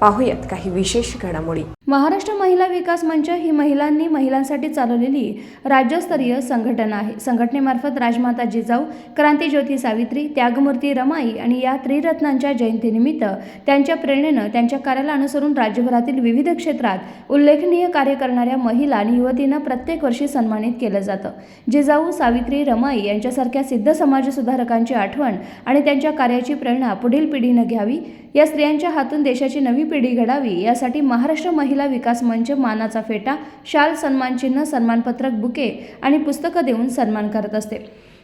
पाहूयात काही विशेष घडामोडी. महाराष्ट्र महिला विकास मंच ही महिलांनी महिलांसाठी चालवलेली राज्यस्तरीय संघटना आहे. संघटनेमार्फत राजमाता जिजाऊ क्रांतीज्योती सावित्री त्यागमूर्ती रमाई आणि या त्रिरत्नांच्या जयंतीनिमित्त त्यांच्या प्रेरणेनं त्यांच्या कार्याला अनुसरून राज्यभरातील विविध क्षेत्रात उल्लेखनीय कार्य करणाऱ्या महिला आणि युवतींना प्रत्येक वर्षी सन्मानित केलं जातं. जिजाऊ सावित्री रमाई यांच्यासारख्या सिद्ध समाजसुधारकांची आठवण आणि त्यांच्या कार्याची प्रेरणा पुढील पिढीनं घ्यावी. या स्त्रियांच्या हातून देशाची नवी पिढी घडावी यासाठी महाराष्ट्र महिला विकास मंच मानाचा फेटा शाल सन्मानचिन्ह सन्मानपत्रक बुके आणि पुस्तकं देऊन सन्मान करत असते.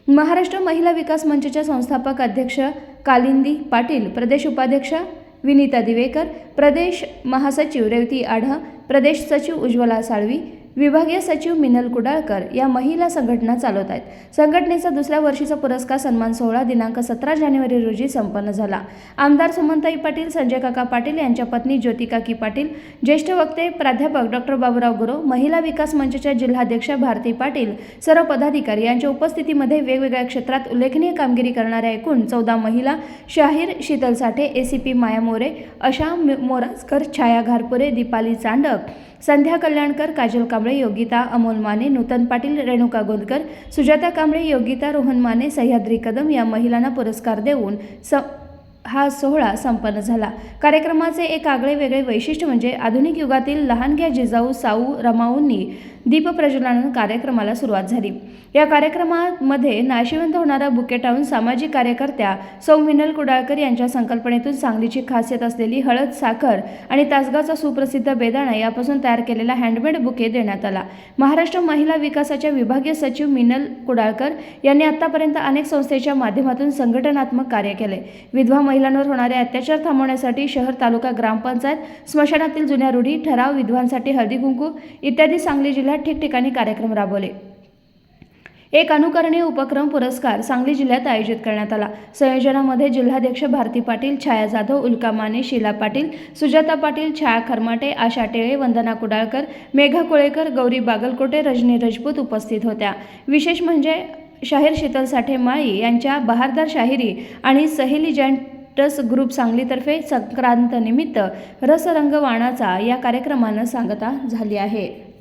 महाराष्ट्र महिला विकास मंचच्या संस्थापक अध्यक्ष कालिंदी पाटील प्रदेश उपाध्यक्ष विनीता दिवेकर प्रदेश महासचिव रेवती आढा प्रदेश सचिव उज्ज्वला साळवी विभागीय सचिव मिनल कुडाळकर या महिला संघटना चालवत आहेत. संघटनेचा दुसऱ्या वर्षीचा पुरस्कार सन्मान सोहळा दिनांक सतरा जानेवारी रोजी संपन्न झाला. आमदार सुमंताई पाटील संजय काका पाटील यांच्या पत्नी ज्योतिकाकी पाटील ज्येष्ठ वक्ते प्राध्यापक डॉक्टर बाबुराव गुरव महिला विकास मंचच्या जिल्हाध्यक्षा भारती पाटील सर्व पदाधिकारी यांच्या उपस्थितीमध्ये वेगवेगळ्या क्षेत्रात उल्लेखनीय कामगिरी करणाऱ्या एकूण चौदा महिला शाहीर शीतल साठे एसीपी माया मोरे अशा मि- मोराजकर छाया घारपुरे दीपाली चांडक संध्या कल्याणकर काजल कांबळे योगिता अमोल माने नूतन पाटील रेणुका गोंदकर सुजाता कांबळे योगिता रोहन माने सह्याद्री कदम या महिलांना पुरस्कार देऊन स हा सोहळा संपन्न झाला. कार्यक्रमाचे एक आगळे वेगळे वैशिष्ट्य म्हणजे आधुनिक युगातील लहानग्या जिजाऊ साऊ रमाऊंनी दीपप्रज्वलन कार्यक्रमाला सुरुवात झाली. या कार्यक्रमामध्ये नाशिवंत होणारा बुके टाळून सामाजिक कार्यकर्त्या सौ मिनल कुडाळकर यांच्या संकल्पनेतून सांगलीची खासियत असलेली हळद साखर आणि तासगावचा सुप्रसिद्ध बेदाणा यापासून तयार केलेला हँडमेड बुके देण्यात आला. महाराष्ट्र महिला विकासाच्या विभागीय सचिव मिनल कुडाळकर यांनी आतापर्यंत अनेक संस्थेच्या माध्यमातून संघटनात्मक कार्य केले. विधवा महिलांवर होणारे अत्याचार थांबवण्यासाठी शहर तालुका ग्रामपंचायत स्मशानातील जुन्या रूढी ठराव विधवांसाठी हळदी कुंकू इत्यादी सांगली जिल्ह्यात ठिकठिकाणी कार्यक्रम राबवले. एक अनुकरणीय उपक्रम पुरस्कार सांगली जिल्ह्यात आयोजित करण्यात आला. संयोजनामध्ये जिल्हाध्यक्ष भारती पाटील छाया जाधव उल्का माने शीला पाटील सुजाता पाटील छाया खरमाटे आशा टेळे वंदना कुडाळकर मेघा कुळेकर गौरी बागलकोटे रजनी रजपूत उपस्थित होत्या. विशेष म्हणजे शाहीर शीतल साठे माळी यांच्या बहारदार शाहिरी आणि सहेली जॅन्टस ग्रुप सांगलीतर्फे संक्रांतनिमित्त रसरंगवाणाचा या कार्यक्रमानं सांगता झाली आहे.